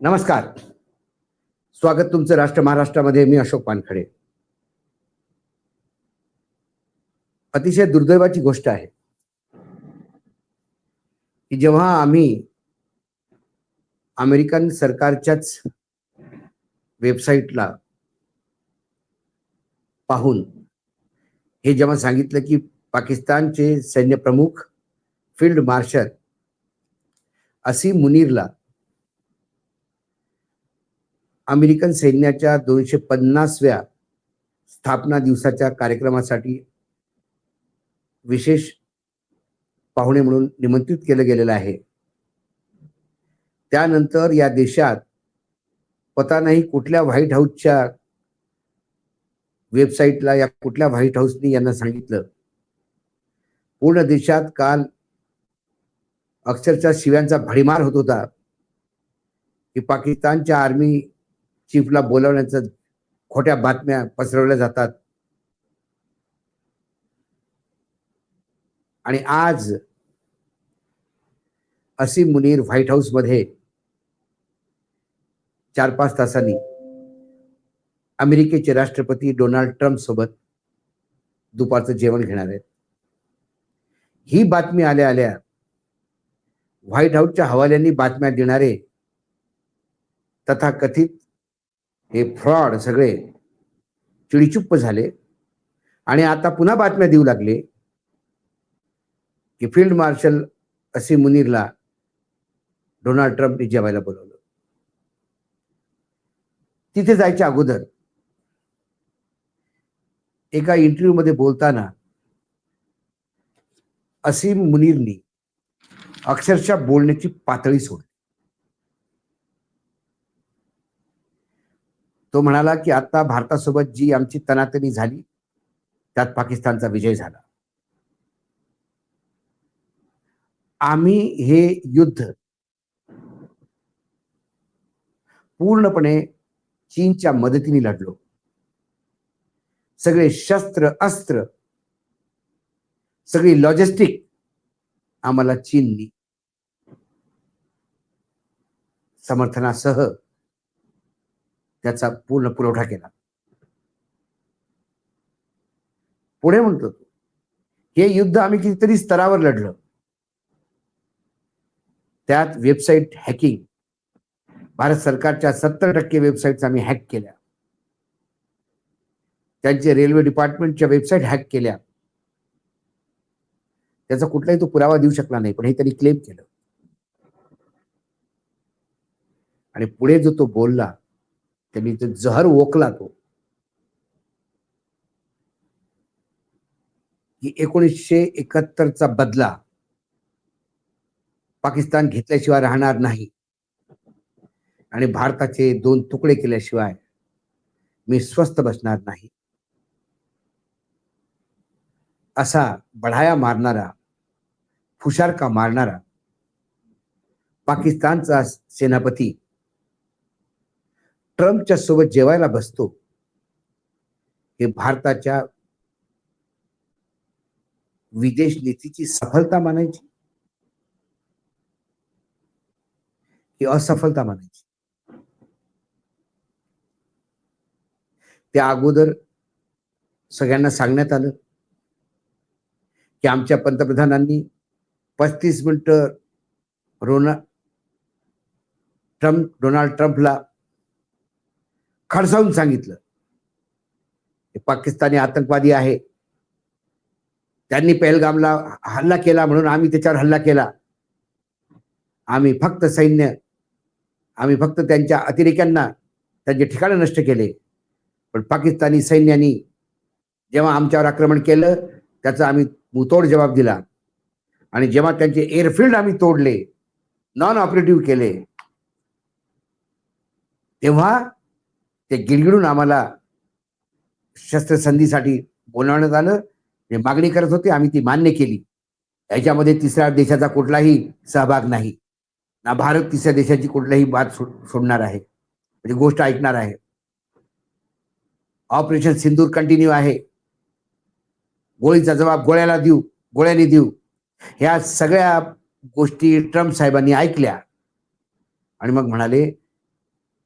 नमस्कार. स्वागत तुमचं राष्ट्र महाराष्ट्रामध्ये मी अशोक पानखडे. अतिशय दुर्दैवाची गोष्ट आहे की जेव्हा आम्ही अमेरिकन सरकारच्याच वेबसाईटला पाहून हे जेव्हा सांगितलं की पाकिस्तानचे सैन्य प्रमुख फील्ड मार्शल असीम मुनीरला अमेरिकन सैन्याच्या दोनशे पन्नासव्या स्थापना दिवसाच्या कार्यक्रमासाठी विशेष पाहुणे म्हणून निमंत्रित केलं गेलेलं आहे. त्यानंतर या देशात पता नाही कुठल्या व्हाईट हाऊसच्या वेबसाईटला या कुठल्या व्हाईट हाऊसनी यांना सांगितलं? पूर्ण देशात काल अक्षरशः शिव्यांचा भडीमार होत होता की पाकिस्तानच्या आर्मी चीफला बोलावण्याचं खोट्या बातम्या पसरवल्या जातात. आणि आज असीम मुनीर व्हाईट हाऊसमध्ये चार पाच तासांनी अमेरिकेचे राष्ट्रपती डोनाल्ड ट्रम्प सोबत दुपारचं जेवण घेणार आहेत. ही बातमी आल्या आल्या व्हाईट हाऊसच्या हवाल्यांनी बातम्या देणारे तथाकथित हे फ्रॉड सगळे चिडीचुप्प झाले. आणि आता पुन्हा बातम्या देऊ लागले की फील्ड मार्शल असे मुनीरला डोनाल्ड ट्रम्पने जेवायला बोलवलं. तिथे जायच्या अगोदर एका इंटरव्ह्यू मध्ये बोलताना असीम मुनीरनी अक्षरशः बोलण्याची पातळी सोडली. तो म्हणाला की आता भारतासोबत जी आमची तनातनी झाली त्यात पाकिस्तानचा विजय झाला. आम्ही हे युद्ध पूर्णपणे चीनच्या मदतीने लढलो. सगळे शस्त्र अस्त्र सगळी लॉजिस्टिक आम्हाला चीननी समर्थनासह त्याचा पूर्ण पुरवठा केला. पुढे म्हणतो तो हे युद्ध आम्ही कितीतरी स्तरावर लढलं. त्यात वेबसाईट हॅकिंग भारत सरकारच्या सत्तर टक्के वेबसाईट आम्ही हॅक केल्या. त्यांचे रेल्वे डिपार्टमेंटच्या वेबसाईट हॅक केल्या. त्याचा कुठलाही तो पुरावा देऊ शकला नाही पण हे त्यांनी क्लेम केलं. आणि पुढे जो तो बोलला त्यांनी ते जहर ओकला तो. की एकोणीसशे एकाहत्तरचा बदला पाकिस्तान घेतल्याशिवाय राहणार नाही. आणि भारताचे दोन तुकडे केल्याशिवाय मी स्वस्थ बसणार नाही. असा बढाया मारणारा फुशारका मारणारा पाकिस्तानचा सेनापती ट्रम्पच्या सोबत जेवायला बसतो हे भारताच्या विदेश नीतीची सफलता मानायची. ही असफलता मानायची. त्या अगोदर सगळ्यांना सांगण्यात आलं की आमच्या पंतप्रधानांनी पस्तीस मिनिट रोना ट्रम्प डोनाल्ड ट्रम्पला खडसावून सांगितलं. पाकिस्तानी आतंकवादी आहे. त्यांनी पहलगामला हल्ला केला म्हणून आम्ही त्याच्यावर हल्ला केला. आम्ही फक्त सैन्य आम्ही फक्त त्यांच्या अतिरेक्यांना त्यांचे ठिकाणं नष्ट केले. पण पाकिस्तानी सैन्यानी जेव्हा आमच्यावर आक्रमण केलं त्याचा आम्ही मुतोड जबाब दिला. आणि जेव्हा त्यांचे एअरफील्ड आम्ही तोडले नॉन ऑपरेटिव्ह केले तेव्हा ते गिडगिडून आम्हाला शस्त्रसंधीसाठी बोलावण्यात आलं. जे मागणी करत होते आम्ही ती मान्य केली. याच्यामध्ये तिसऱ्या देशाचा कुठलाही सहभाग नाही. ना भारत तिसऱ्या देशाची कुठलाही बात सोडणार आहे. म्हणजे गोष्ट ऐकणार आहे. ऑपरेशन सिंदूर कंटिन्यू आहे. गोळीचा जबाब गोळ्याला देऊ गोळ्याने देऊ. ह्या सगळ्या गोष्टी ट्रम्प साहेबांनी ऐकल्या. आणि मग म्हणाले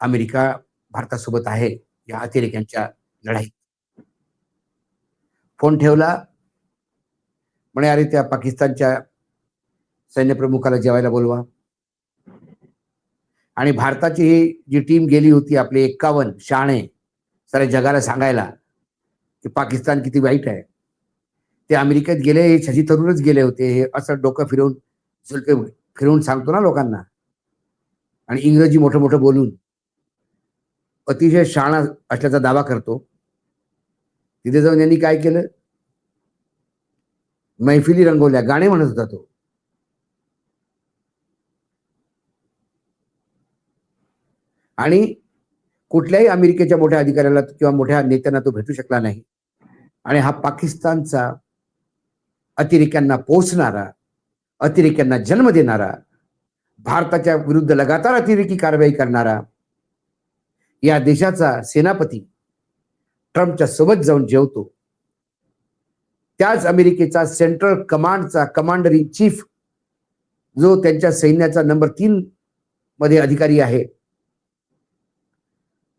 अमेरिका भारतासोबत आहे या अतिरेक्यांच्या लढाईत. फोन ठेवला. म्हणे अरे त्या पाकिस्तानच्या सैन्यप्रमुखाला जेवायला बोलवा. आणि भारताची ही जी टीम गेली होती आपली एक्कावन्न शहाणे साऱ्या जगाला सांगायला की पाकिस्तान किती वाईट आहे. ते अमेरिकेत गेले हे शशी थरूरच गेले होते हे असं डोकं फिरवून फिरवून सांगतो ना लोकांना. आणि इंग्रजी मोठं मोठं बोलून अतिशय शाणा असल्याचा दावा करतो. तिथे जाऊन यांनी काय केलं? मैफिली रंगवल्या गाणे म्हणत होता तो. आणि कुठल्याही अमेरिकेच्या मोठ्या अधिकाऱ्याला किंवा मोठ्या नेत्यांना तो भेटू शकला नाही. आणि हा पाकिस्तानचा अतिरेक्यांना पोचणारा अतिरेक्यांना जन्म देणारा भारताच्या विरुद्ध लगातार अतिरेकी कारवाई करणारा या देशाचा सेनापती ट्रम्पच्या सोबत जाऊन जेवतो. त्याच अमेरिकेचा सेंट्रल कमांडचा कमांडर इन चीफ जो त्यांच्या सैन्याचा नंबर तीन मध्ये अधिकारी आहे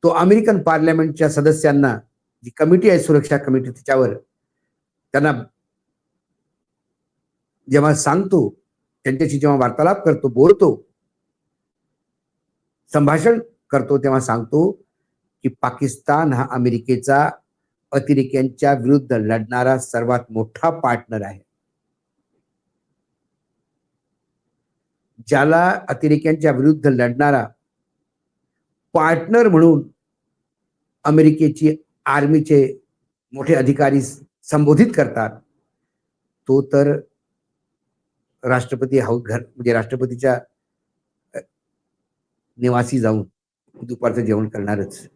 तो अमेरिकन पार्लमेंटच्या सदस्यांना जी कमिटी आहे सुरक्षा कमिटी त्याच्यावर त्यांना जेव्हा सांगतो त्यांच्याशी जेव्हा वार्तालाप करतो बोलतो संभाषण करतो तेव्हा सांगतो की पाकिस्तान हा अमेरिकेचा अतिरेक्यांच्या विरुद्ध लढणारा सर्वात मोठा पार्टनर आहे. ज्याला अतिरेक्यांच्या विरुद्ध लढणारा पार्टनर म्हणून अमेरिकेची आर्मीचे मोठे अधिकारी संबोधित करतात तो तर राष्ट्रपती हाऊस घर म्हणजे राष्ट्रपतीच्या निवासी जाऊन दुपारचं जेवण करणारच.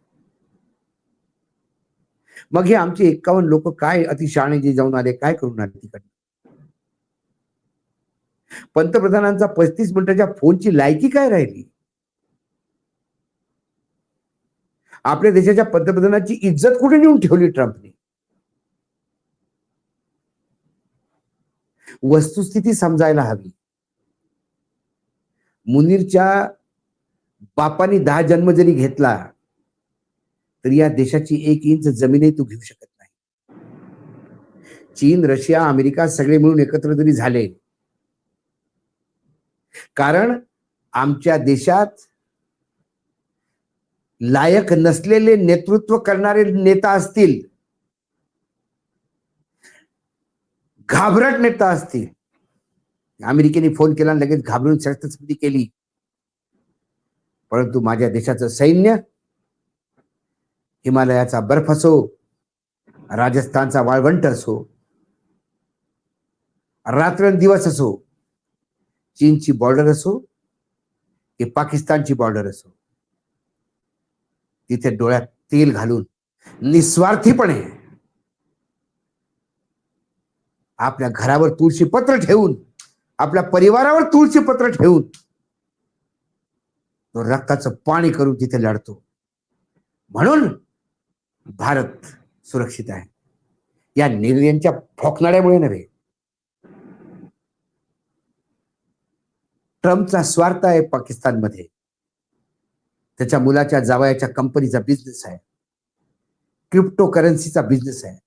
मग हे आमचे एक्कावन्न लोक काय अतिशहाणे जे जाऊन आले काय करून आले तिकडे पंतप्रधानांचा पस्तीस मिनिटाच्या फोनची लायकी काय राहिली? आपल्या देशाच्या पंतप्रधानाची इज्जत कुठे नेऊन ठेवली ट्रम्पने? वस्तुस्थिती समजायला हवी. मुनीरच्या बापाने दहा जन्म जरी घेतला तरी या देशाची एक इंच जमीनही तू घेऊ शकत नाही. चीन रशिया अमेरिका सगळे मिळून एकत्र जरी झाले कारण आमच्या देशात लायक नसलेले नेतृत्व करणारे नेता असतील घाबरट नेता असतील. अमेरिकेने फोन केला लगेच घाबरून शस्त्रस्थिती केली. परंतु माझ्या देशाचं सैन्य हिमालयाचा बर्फ असो राजस्थानचा वाळवंट असो रात्रंदिवस असो चीनची बॉर्डर असो की पाकिस्तानची बॉर्डर असो तिथे डोळ्यात तेल घालून निस्वार्थीपणे आपल्या घरावर तुळशी पत्र ठेवून आपल्या परिवारावर तुळशी पत्र ठेवून तो रक्ताचं पाणी करून तिथे लढतो. म्हणून भारत सुरक्षित आहे. या निर्णयांच्या फोकणाऱ्यामुळे नव्हे. ट्रम्पचा स्वार्थ आहे पाकिस्तानमध्ये. त्याच्या मुलाच्या जावयाच्या कंपनीचा बिझनेस आहे. क्रिप्टो करन्सीचा बिझनेस आहे.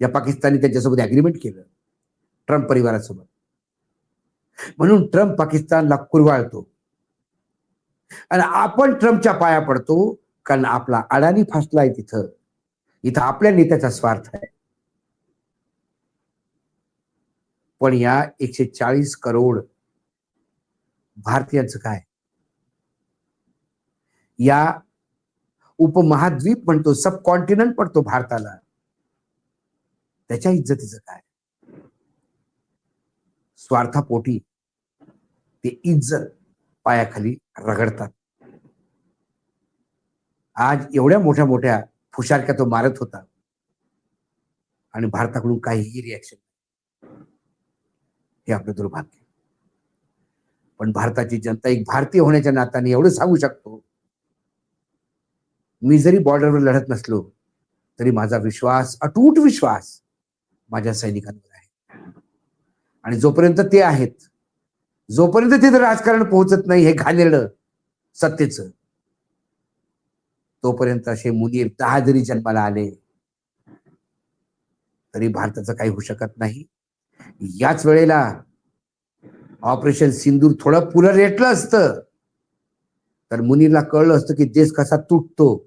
या पाकिस्तानी त्यांच्यासोबत अग्रीमेंट केलं. ट्रम्प परिवारासोबत. म्हणून ट्रम्प पाकिस्तानला कुरवाळतो. आणि आपण ट्रम्पच्या पाया पडतो कारण आपला अडाणी फसलाय तिथं. इथं आपल्या नेत्याचा स्वार्थ आहे. पण या एकशे चाळीस करोड भारतीयांचं काय? या उपमहाद्वीप म्हणतो सब कॉन्टिनेंट पडतो भारताला. त्याच्या इज्जतीचं काय? स्वार्थापोटी ते इज्जत पायाखाली रगडतात. आज एवढ्या मोठ्या मोठ्या फुशारक्या तो मारत होता. आणि भारताकडून काहीही रिॲक्शन हे आपलं दुर्भाग्य. पण भारताची जनता एक भारतीय होण्याच्या नात्याने एवढं सांगू शकतो. मी जरी बॉर्डरवर लढत नसलो तरी माझा विश्वास अटूट विश्वास माझ्या सैनिकांवर आहे. आणि जोपर्यंत ते आहेत जोपर्यंत तिथे राजकारण पोहोचत नाही हे घालेलं सत्तेचं तोपर्यंत असे मुनीर दहा जरी जन्माला आले तरी भारताचं काही होऊ शकत नाही. याच वेळेला ऑपरेशन सिंदूर थोडं पुढं रेटलं असतं तर मुनीरला कळलं असतं की देश कसा तुटतो.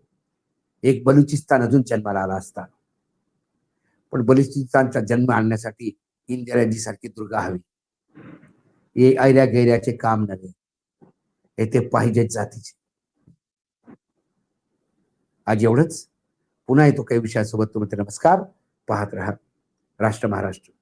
एक बलुचिस्तान अजून जन्माला आला असता. पण बलुचिस्तानचा जन्म आणण्यासाठी इंदिराजी सारखी दुर्गा हवी. हे ऐऱ्या गैऱ्याचे काम नव्हे. येथे पाहिजे जातीचे. आज एवढंच. पुन्हा येतो काही विषयासोबत. तुम्ही नमस्कार. पाहत राहा. राष्ट्र महाराष्ट्र.